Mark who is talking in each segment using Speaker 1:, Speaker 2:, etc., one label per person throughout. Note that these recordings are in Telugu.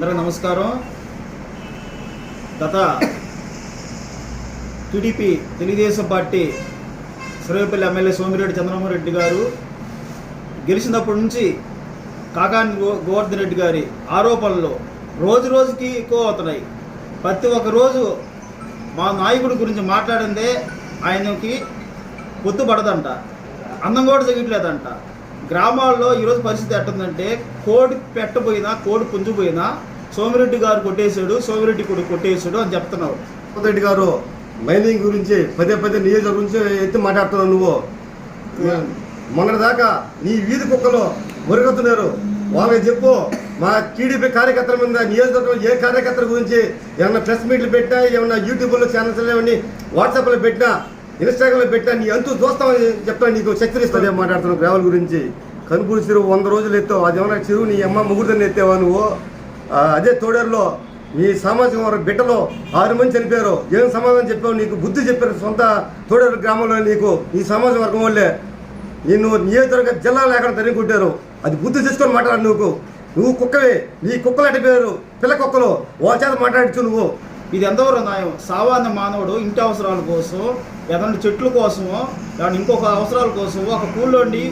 Speaker 1: అందరూ నమస్కారం. గత TDP Telugu Desam party Sarvepalli MLA Somireddy Chandramohan Reddy గారు గెలిచినప్పటి నుంచి కాకాని గో గోవర్ధన్ రెడ్డి గారి ఆరోపణలు రోజు రోజుకి ఎక్కువ అవుతున్నాయి. ప్రతి ఒక్క రోజు మా నాయకుడి గురించి మాట్లాడిందే ఆయనకి పొత్తు పడదంట అందం కూడా జగట్లేదంట గ్రామాల్లో ఈరోజు పరిస్థితి ఎట్టుందంటే కోడి పెట్టబోయినా కోడి పుంజుపోయినా సోమిరెడ్డి గారు కొట్టేశాడు సోమిరెడ్డి కూడా కొట్టేశాడు అని చెప్తున్నావు.
Speaker 2: రెడ్డి గారు మైనింగ్ గురించి పదే పదే నియోజకవర్గం గురించి ఎత్తి మాట్లాడుతున్నావు నువ్వు. మొన్నటిదాకా నీ వీధి కుక్కలు మురుగుతున్నారు వాళ్ళకి చెప్పు మా టీడీపీ కార్యకర్తల మీద నియోజకవర్గం ఏ కార్యకర్తల గురించి ఏమన్నా ప్రెస్ మీట్లు పెట్టినా ఏమన్నా యూట్యూబ్లో ఛానల్స్ ఏమని వాట్సాప్లో పెట్టినా ఇన్స్టాగ్రామ్లో పెట్టినా నీ అంతూ చూస్తామని చెప్తాను నీకు శక్తిని ఇస్తుంది మాట్లాడుతున్నావు గ్రావెల్ గురించి. కనుపూరి చెరువు వంద రోజులు ఎత్తావు అది ఏమన్నా చెరువు నీ అమ్మ ముగ్గురుదని ఎత్తావా నువ్వు? అదే తోడేరులో మీ సామాజిక వర్గ బిడ్డలో ఆరు మంది చనిపోయారు. ఏం సమాధానం చెప్పావు? నీకు బుద్ధి చెప్పారు సొంత తోడేరు గ్రామంలో నీకు నీ సామాజిక వర్గం వల్లే నిన్ను నియోజకవర్గ జిల్లా లేకుండా తరిగి అది బుద్ధి చేసుకొని మాట్లాడు నువ్వు. నువ్వు కుక్కవే నీ కుక్కలు అడిపోయారు పిల్ల కుక్కలు. వాళ్ళ చేత మాట్లాడించు నువ్వు.
Speaker 1: ఇది ఎంతవరకు న్యాయం? సామాన్య మానవుడు ఇంటి అవసరాల కోసం ఏదైనా చెట్ల కోసమో లేదంటే ఇంకొక అవసరాల కోసం ఒక కూలోండి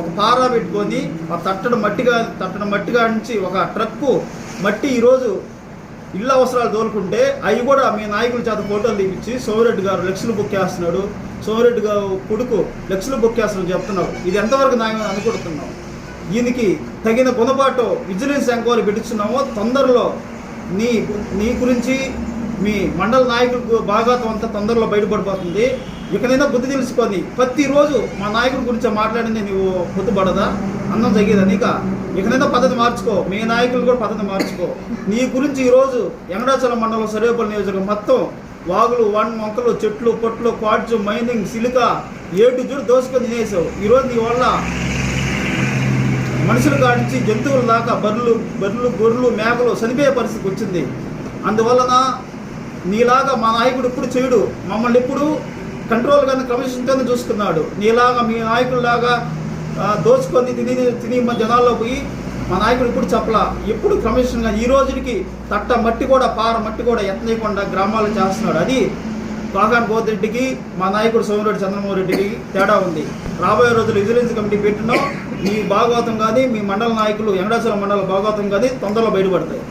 Speaker 1: ఒక పారా పెట్టుకొని ఆ తట్టడం మట్టిగా తట్టడం మట్టిగా నుంచి ఒక ట్రక్కు మట్టి ఈరోజు ఇళ్ళ అవసరాలు తోలుకుంటే అవి కూడా మీ నాయకుల చేత ఫోటోలు తీపించి సోమిరెడ్డి గారు లక్షలు బుక్ చేస్తున్నాడు. సోమిరెడ్డి గారు కొడుకు లక్షలు బుక్ చేస్తున్నాడు చెప్తున్నారు ఇది ఎంతవరకు న్యాయం అనుకుంటున్నాం? దీనికి తగిన గుణపాటు విజిలెన్స్ ఎంక్వైరీ పెట్టించున్నామో తొందరలో నీ నీ గురించి మీ మండల నాయకులకు భాగవతం అంతా తొందరలో బయటపడిపోతుంది. ఇకనైనా బుద్ధి తెలుసుకొని ప్రతిరోజు మా నాయకుడి గురించి మాట్లాడింది నువ్వు గుర్తుపడదా అన్నం తగ్గేదా నీక? ఇకనైనా పద్ధతి మార్చుకో. మీ నాయకులు కూడా పద్ధతి మార్చుకో. నీ గురించి ఈరోజు వెంకటాచలం మండలం సర్వేపల్లి నియోజకవర్గం మొత్తం వాగులు వన్ మొక్కలు చెట్లు పొట్లు క్వాడ్స్ మైనింగ్ సిలిక ఏటు జుడు దోసుకొని తినేసావు. ఈరోజు నీ వల్ల మనుషులు కాడించి జంతువుల దాకా బర్రెలు బర్రెలు గొర్రెలు మేకలు చనిపోయే పరిస్థితి వచ్చింది. అందువలన నీలాగా మా నాయకుడు ఎప్పుడు చేయడు. మమ్మల్ని ఎప్పుడు కంట్రోల్గానే క్రమశిక్షణగానే చూసుకున్నాడు నీలాగా మీ నాయకుడిలాగా దోచుకొని తిని తిని మా జనాల్లో పోయి మా నాయకుడు ఇప్పుడు చెప్పలా? ఎప్పుడు క్రమశిక్షణగా? ఈ రోజుకి తట్ట మట్టి కూడా పార మట్టి కూడా ఎత్తనీయకుండా గ్రామాలు చేస్తున్నాడు. అది కాకాన్ గోతిరెడ్డికి మా నాయకుడు సోమిరెడ్డి చంద్రమోహన్ రెడ్డికి తేడా ఉంది. రాబోయే రోజులు విజిలెన్స్ కమిటీ పెట్టినా మీ భాగవతం కానీ మీ మండల నాయకులు ఎండాచల మండల భాగవతం కానీ తొందరలో బయటపడతాయి.